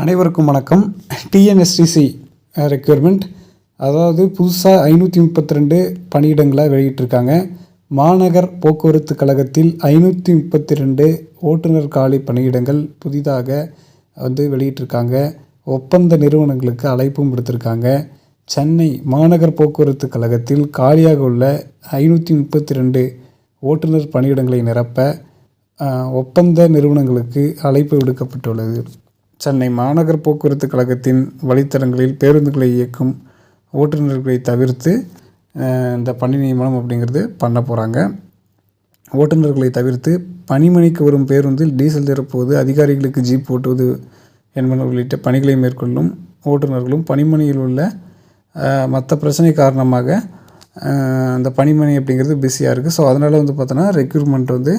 அனைவருக்கும் வணக்கம். TNSTC requirement uh, அதாவது புதுசாக ஐநூற்றி முப்பத்தி ரெண்டு பணியிடங்களை வெளியிட்டிருக்காங்க. மாநகர் போக்குவரத்து கழகத்தில் ஐநூற்றி முப்பத்தி ரெண்டு ஓட்டுநர் காலி பணியிடங்கள் புதிதாக வந்து வெளியிட்டிருக்காங்க. ஒப்பந்த நிறுவனங்களுக்கு அழைப்பும் விடுத்திருக்காங்க. சென்னை மாநகர் போக்குவரத்து கழகத்தில் காலியாக உள்ள ஐநூற்றி முப்பத்தி ரெண்டு ஓட்டுநர் பணியிடங்களை நிரப்ப uh, ஒப்பந்த நிறுவனங்களுக்கு அழைப்பு விடுக்கப்பட்டுள்ளது. சென்னை மாநகர் போக்குவரத்து கழகத்தின் வழித்தடங்களில் பேருந்துகளை இயக்கும் ஓட்டுநர்களை தவிர்த்து இந்த பணி நியமனம் அப்படிங்கிறது பண்ண போகிறாங்க ஓட்டுநர்களை தவிர்த்து பணிமனைக்கு வரும் பேருந்தில் டீசல் நிரப்புவது அதிகாரிகளுக்கு ஜீப் ஓட்டுவது என்பன உள்ளிட்ட பணிகளை மேற்கொள்ளும் ஓட்டுநர்களும் பணிமனையில் உள்ள மற்ற பிரச்சனை காரணமாக அந்த பணிமனை அப்படிங்கிறது பிஸியாக இருக்குது ஸோ அதனால் வந்து பார்த்தோன்னா ரெக்யூர்மெண்ட் வந்து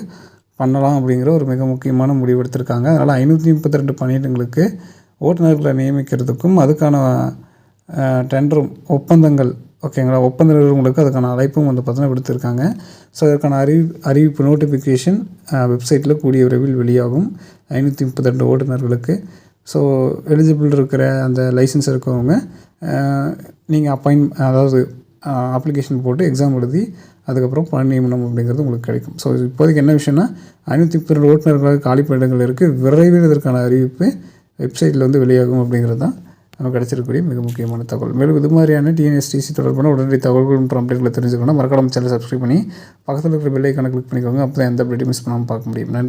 பண்ணலாம் அப்படிங்கிற ஒரு மிக முக்கியமான முடிவு எடுத்திருக்காங்க. அதனால் ஐநூற்றி முப்பத்தி ரெண்டு பணியிடங்களுக்கு ஓட்டுநர்களை நியமிக்கிறதுக்கும் அதுக்கான டெண்டரும் ஒப்பந்தங்கள் ஓகேங்களா ஒப்பந்த நிறுவனங்களுக்கு அதுக்கான அழைப்பும் வந்து பார்த்தோன்னா விடுத்திருக்காங்க. ஸோ அதற்கான அறிவி அறிவிப்பு நோட்டிஃபிகேஷன் வெப்சைட்டில் கூடிய விரைவில் வெளியாகும். ஐநூற்றி முப்பத்தி ரெண்டு ஓட்டுநர்களுக்கு. ஸோ எலிஜிபிள் இருக்கிற அந்த லைசன்ஸ் இருக்கவங்க நீங்கள் அப்பாயின் அதாவது அப்ளிகேஷன் போட்டு எக்ஸாம் எழுதி அதுக்கப்புறம் பணி நியமனம் அப்படிங்கிறது உங்களுக்கு கிடைக்கும். ஸோ இப்போதைக்கு என்ன விஷயம்னா ஐநூற்றி பன்னெண்டு ரெண்டு ஓட்டுநர்களாக காலி பணியிடங்கள் இருக்குது விரைவில் இதற்கான அறிவிப்பு வெப்சைட்டில் வந்து வெளியாகும் அப்படிங்கிறது தான் நமக்கு கிடைச்சிருக்கக்கூடிய மிக முக்கியமான தகவல். மேலும் இது மாதிரியான டிஎன்எஸ்டிசி தொடர்பான உடனடி தகவல்கள் மற்றும் அப்டேட்களை தெரிஞ்சுக்கணும் மறக்காம சேனல் சப்ஸ்கிரைப் பண்ணி பக்கத்தில் இருக்கிற பெல் ஐக்கானை கிளிக் பண்ணிக்கோங்க. அப்போ தான் எந்த அப்டேட்டும் மிஸ் பண்ணாமல் பார்க்க முடியும். நன்றி.